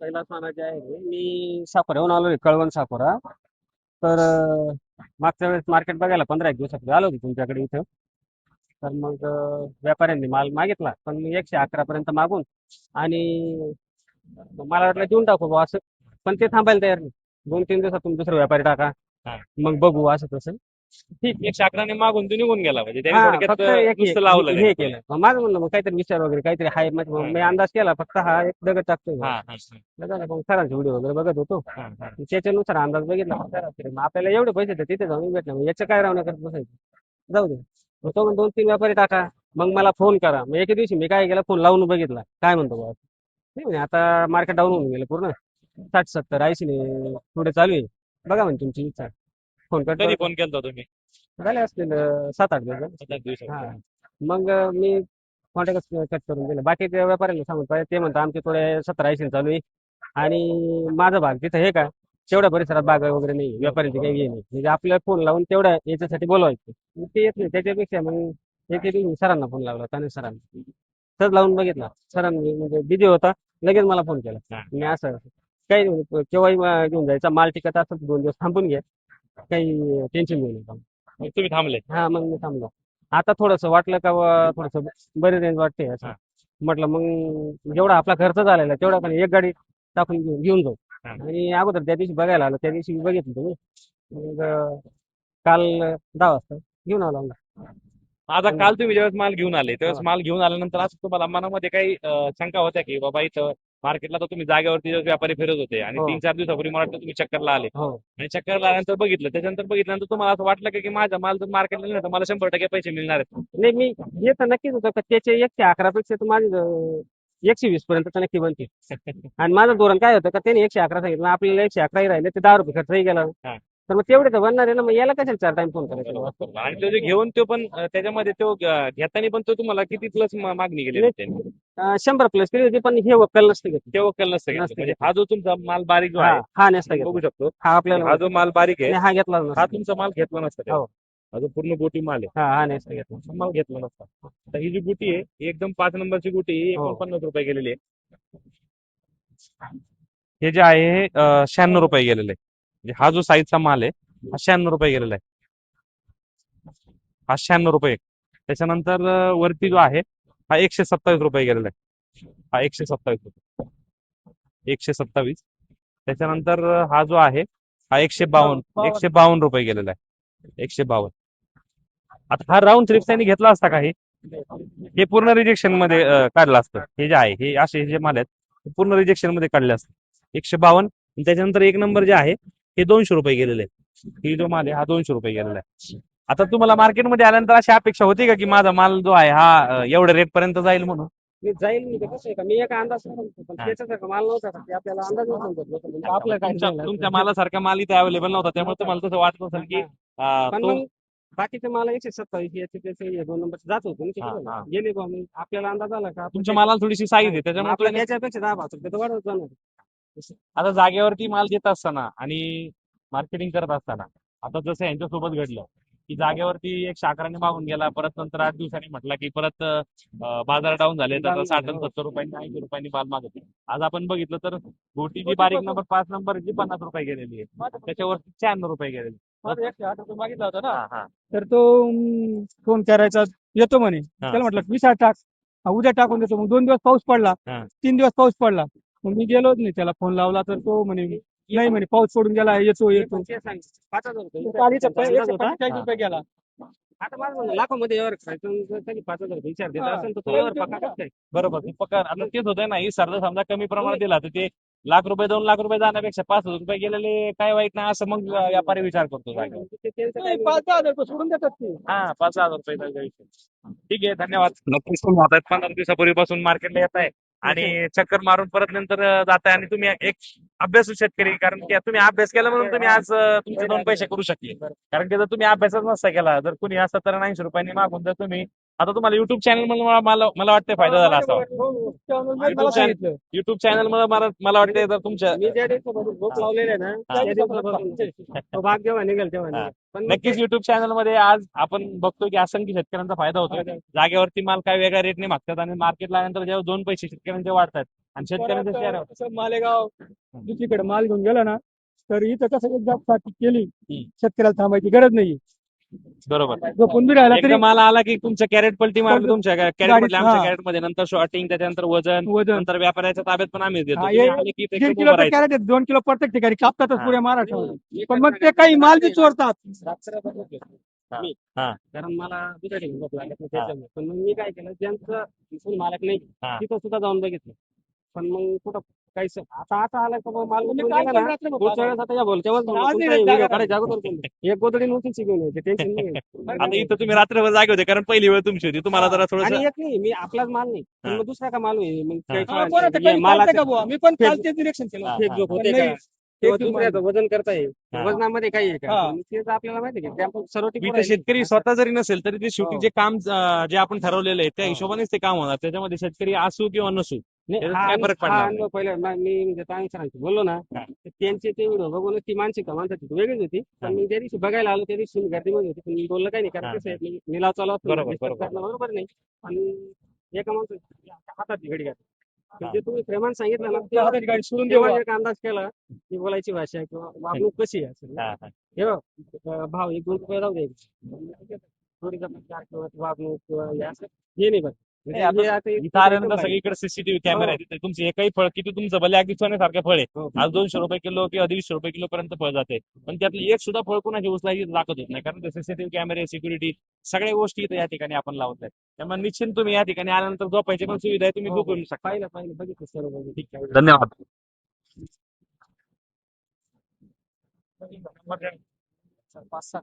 कैलास मानाचे आहे मी साकोऱ्याहून आलो कळवण साकोरा. तर मागच्या वेळेस मार्केट बघायला पंधरा एक दिवसापूर्वी आलो होतो तुमच्याकडे इथं. तर मग व्यापाऱ्यांनी माल मागितला पण मी एकशे अकरा पर्यंत मागून आणि मला वाटलं देऊन टाकू बुवा असं. पण ते थांबायला तयार नाही. दोन तीन दिवसात तुम्ही दुसरा व्यापारी टाका. हा. मग बघू असं तसं. ठीक एकशे अकराने मागून तो निघून गेला म्हणजे त्याने हा, थोडक्यात एक नुसतं लावलं हे नाही. केलं. मग माझं म्हणलं मग काहीतरी विचार वगैरे काहीतरी हाय मग मी अंदाज केला फक्त हा एक दगड टाकतोय हा, हा, मग सरांचे व्हिडिओ वगैरे बघत होतो. हा, हा. त्याच्यानुसार अंदाज बघितला. मग आपल्याला एवढे पैसे तर तिथे जाऊन भेटले. मग याचं काय रावण्या करत बसायचं? जाऊ दे. मग तो म्हणतो, दोन तीन व्यापारी टाका. मग मला फोन करा. मग एके दिवशी मी काय केलं? फोन लावून बघितला. काय म्हणतो बाबा? नाही म्हणे आता मार्केट डाऊन होऊन गेलं पूर्ण. साठ सत्तर ऐंशी ने पुढे चालू आहे. बघा म्हणे तुमची इच्छा. फोन कधी कर फोन केलता तुम्ही? झाले असतील सात आठ दिवस. झाले. सात आठ दिवसात. हा. मग मी कॉन्टॅक्ट कट करून दिलं. बाकीच्या व्यापाऱ्यांना सांगून पाहिजे ते म्हणतात आमचे थोडे सत्तर ऐंशी चालू आहे. आणि माझा भाग तिथं हे का तेवढ्या परिसरात बाग वगैरे नाही व्यापाऱ्यांचे काही हे नाही. म्हणजे आपल्याला फोन लावून तेवढ्या याच्यासाठी बोलवायचं. मग ते येत नाही. त्याच्यापेक्षा मग एक दिवशी सरांना फोन लावला ताने सरांना. सहज लावून बघितला. सरांनी म्हणजे बिझी होता लगेच मला फोन केला. मी असं काही केव्हाही घेऊन जायचा. माल टिकत असत दोन दिवस थांबून घ्या काही टेन्शन घेऊ नका. मग तुम्ही थांबले. हा मग मी थांबलो. आता थोडस वाटलं का थोडस बरी रेंज वाटते असं. म्हटलं मग जेवढा आपला खर्च झालेला तेवढा पण एक गाडी टाकून घेऊन घेऊन जाऊ. आणि अगोदर त्या दिवशी बघायला आलो. त्या दिवशी बघितलं तुम्ही मग काल दहा वाजता घेऊन आलो. आता काल तुम्ही ज्यावेळेस माल घेऊन आले त्यावेळेस. माल घेऊन आल्यानंतर असं तुम्हाला मनामध्ये काही शंका होत्या की बाबा इथं मार्केटला तर तुम्ही जागेवरती व्यापारी फिरत होते आणि हो. तीन चार दिवसापूर्वी मला वाटतं तुम्ही चक्करला आले हो आणि चक्करला आल्यानंतर बघितलं त्याच्यानंतर बघितल्यानंतर तुम्हाला असं वाटलं का की माझा माल जर मार्केटला नाही तर मला शंभर टक्के पैसे मिळणार आहेत नाही मी हे तर नक्कीच होतं का त्याचे एकशे अकरा पेक्षा तर माझे अं, एकशे वीस पर्यंत तर नक्की बनते आणि माझं धोरण काय होतं का त्याने एकशे अकरा सांगितलं आपल्याला एकशे अकराही राहिले ते दहा रुपये खर्चही गेला हा. तर मग तेवढे तर बनणार आहे ना मग याला कशाला चार टाइम फोन करायचा. आणि तो जे घेऊन तो पण अं, त्याच्यामध्ये तो अं, घेताना पण तो तुम्हाला किती प्लस मागणी होती त्यांनी? शंभर प्लस केली होती पण हे वक्कल नसते घेतलं. ते वक्कल नसतं घेतलं. नसतं म्हणजे हा जो तुमचा माल बारीक जो आहे हा हा नसता बघू शकतो. हा आपल्याला हा जो माल बारीक आहे नाही, हा घेतला हा नसता. तुमचा माल घेतला नसता. हो. हा जो पूर्ण गोटी माल आहे हा हा नसता घेतला हा माल घेतला नसता. तर ही जी गुटी आहे ही एकदम पाच नंबरची गुटी ही हो. एकोणपन्नास रुपये गेलेली आहे. हे जे आहे हे शहाण्णव रुपये गेलेले. आहे म्हणजे हा जो साईजचा माल आहे हा शहाण्णव रुपये गेलेला आहे. हा शहाण्णव रुपये. त्याच्यानंतर अं, वरती जो आहे हा एकशे सत्तावीस रुपये गेलेला आहे. हा एकशे सत्तावीस रुपये. एकशे सत्तावीस. त्याच्यानंतर हा जो आहे हा एकशे बावन्न एकशे बावन्न रुपये गेलेला आहे. एकशे बावन्न. आता हा राऊंड ट्रिप्स त्यांनी घेतला असता का हे? पूर्ण रिजेक्शनमध्ये काढलं असतं. हे जे आहे हे असे जे माल आहेत पूर्ण रिजेक्शनमध्ये काढले असतात एकशे बावन्न. त्याच्यानंतर एक नंबर जे आहे हे दोनशे रुपये गेलेले आहे ही जो माल आहे हा दोनशे रुपये गेलेला आहे. आता तुम्हाला मार्केटमध्ये आल्यानंतर अशी अपेक्षा होती का की माझा माल जो आहे हा एवढ्या रेट पर्यंत जाईल म्हणून मी जाईल म्हणजे कसं आहे का मी एका अंदाज सांगतो, पण. त्याच्यासारखं माल नव्हता का, ते आपल्याला अंदाज नव्हता समजत. म्हणजे आपलं काय तुमच्या सांगणार? तुमच्या मालासारखा माल इथे अवेलेबल नव्हता त्यामुळे तुम्हाला तसं वाटत असेल की अं, पण तो मग बाकीचे माल एकशे सत्तावीस याचे त्याचे हे दोन नंबर जात होते ना ते हा, कुठं? गेले बा मग आपल्याला अंदाज आला का तुमच्या मालाला थोडीशी साईज आहे त्याच्यामुळे आपल्याला तुम्ही- दहा पाच रुपये तर वाढवत जाणार आता जागेवरती माल देत असताना आणि मार्केटिंग करत असताना आता जसं यांच्यासोबत घडलं की जागेवरती एक शाकराने मागून गेला परत नंतर आठ दिवसांनी म्हटला की परत बाजार डाऊन झाले तर साठ. सत्तर रुपयांनी ऐंशी रुपयांनी माल मागत आज आपण बघितलं तर गोटीची बारीक नंबर पाच नंबर जी पन्नास रुपये गेलेली आहे त्याच्यावरती शहाण्णव रुपये गेलेली माझा एकशे आठ रुपये मागितला होता ना. तर तो फोन करायचा येतो म्हणे. त्याला म्हटलं विसा टाक. हा, उद्या टाकून देतो. मग दोन दिवस पाऊस पडला. तीन दिवस पाऊस पडला. मग मी गेलोच नाही. त्याला फोन लावला तर तो म्हणे नाही म्हणे पाऊस पडून गेला येतो येतो पाच हजार रुपये. चाळीस. पंचेचाळीस गेला आता माझं म्हणणं, लाखोमध्ये व्यवहार करायचं जर त्यांनी पाच हजार रुपये विचार दिला हा. असेल तर तो व्यवहार पक्का करताय. बरोबर ते पक्का आता तेच होतंय ना ही सर्व समजा कमी प्रमाणात दिला तर ते लाख रुपये दोन लाख रुपये जाण्यापेक्षा पाच हजार रुपये गेलेले काय वाईट नाही असं मग व्यापारी विचार करतो जागेवर ते- त्यांचं नाही, काय- पाच दहा हजार रुपये सोडून देतात ते हा पाच हजार रुपये जागा विषय. ठीक आहे धन्यवाद नक्कीच तुम्ही आता पंधरा दिवसापूर्वीपासून मार्केटला येत आहे आणि चक्कर मारून परत नंतर जात आहे आणि तुम्ही एक अभ्यासू शेतकरी कारण की तुम्ही अभ्यास केला म्हणून तुम्ही आज तुमचे दोन पैसे करू शकले. कारण की जर तुम्ही अभ्यासच नसता केला जर कुणी असता तर ऐंशी रुपयांनी मागून जर तुम्ही आता तुम्हाला युट्यूब चॅनल मला मला मला वाटतं फायदा झाला सांगितलं युट्यूब चॅनल मला मला वाटतं तर तुमच्या नक्कीच युट्यूब चॅनलमध्ये आज आपण बघतोय की असंख्य शेतकऱ्यांचा फायदा होतो. जागेवरती माल काय वेगळ्या रेटने मागतात आणि मार्केटला आल्यानंतर जेव्हा दोन पैसे शेतकऱ्यांचे वाढतात आणि शेतकऱ्यांचे शेअर मालेगाव दुसरीकडे माल घेऊन गेला ना तर इथं कसं एकदा केली. शेतकऱ्याला थांबायची गरज नाही बरोबर झोपून बी राहिला तरी एकदा माल आला की तुमच्या कॅरेट पलटी मारली तुमच्या कॅरेट गाडीत, आमच्या हा. कॅरेटमध्ये नंतर शॉर्टिंग त्याच्यानंतर वजन वजन नंतर व्यापाऱ्याच्या ताब्यात पण आम्ही देतो हा, तुम्ही हे आले की ते दीड एकदम किलो. कॅरेट दोन किलो प्रत्येक ठिकाणी कापतातच हा. पुऱ्या महाराष्ट्रामध्ये मी पण मग ते काही माल बी चोरतात. मी हा. कारण मला दुसऱ्या ठिकाणी झोप लागत नाही त्याच्यामुळे पण मग मी काय केलं ज्यांचं इथून मालक नाही हा. तिथं सुद्धा जाऊन बघितलं पण मग कुठं काही स- आता आता आलं का मग माल उचलून काय गेला ना पण रात्रभर पुढच्या वेळेस आता या बोल तेव्हाच बोललो. आज तुमचा नाही व्हिडिओ जागा काढायच्या अगोदर बोललो. एक गोदडी नोटीस घेऊन यायची टेन्शन नाही आता इथं तुम्ही रात्रभर जागे होते कारण पहिली वेळ तुमची होती तुम्हाला जरा थोडस आणि एक नाही मी आपलाच माल नाही पण. मग दुसरा का माल होईल मग काही हा. चालतंय का बुवा? मी पण काल तेच निरीक्षण केलं. फेक जोक पण होते नाही, का किंवा फेक दुसऱ्याचं वजन करताय हा. वजनामध्ये काही आहे का आपल्याला माहिती आहे का आपण सर्व मी टिकून तर शेतकरी. स्वतः जरी नसेल तरी ते शेवटी हो. जे काम अं, जे आपण ठरवलेलं आहे त्या हो. हिशोबानेच ते काम होणार त्याच्यामध्ये शेतकरी असू किंवा नसू नाही, त्याच्यात हा काय अनु- फरक हा पडणार अनुभव पहिला मा- मी म्हणजे सरांशी बोललो ना हा. तर त्यांचे ते व्हिडिओ बघूनच ती मानसिकता माणसाची वेगळीच होती हा. पण मी त्या दिवशी बघायला आलो त्या दिवशी मी गर्दीमध्ये होती पण मी बोललं काही नाही हा, कारण कसं. आहे मी निलाव चालू असतो बरोबर, disturb बरोबर. करणं बरोबर नाही आणि एका माणसाची हातात घडी घातली हा. म्हणजे तुम्ही प्रेमान सांगितलं ना त्या हाताची गाडी सोडून देऊ तेव्हा एक अंदाज केला की बोलायची भाषा किंवा वागणूक कशी आहे असं. हा, हा. हे बघ, अं, भाव एक दोन रुपये राहू दे किंवा वागणूक किंवा हे असं हे नाही बघ हे आल्यानंतर सगळीकडे सीसीटीव्ही कॅमेरा आहे तिथे तुमचे एकही फळ किती तुमचं भले अगदी सोन्यासारखं फळ आहे. हो. आज दोनशे रुपये किलो किंवा दीडशे रुपये किलो पर्यंत फळ जाते. पण त्यातलं एक सुद्धा फळ कोणाची उचलायची दाखवत होत नाही. कारण सीसीटीव्ही कॅमेरे सिक्युरिटी सगळ्या गोष्टी इथं या ठिकाणी आपण लावत आहे त्यामुळे निश्चित तुम्ही या ठिकाणी आल्यानंतर झोपायची पण सुविधा आहे तुम्ही हो, झोपून शकता. पाहिलं पाहिलं. बघितलं सर्व बघितलं. ठीक आहे. धन्यवाद. पाच सहा.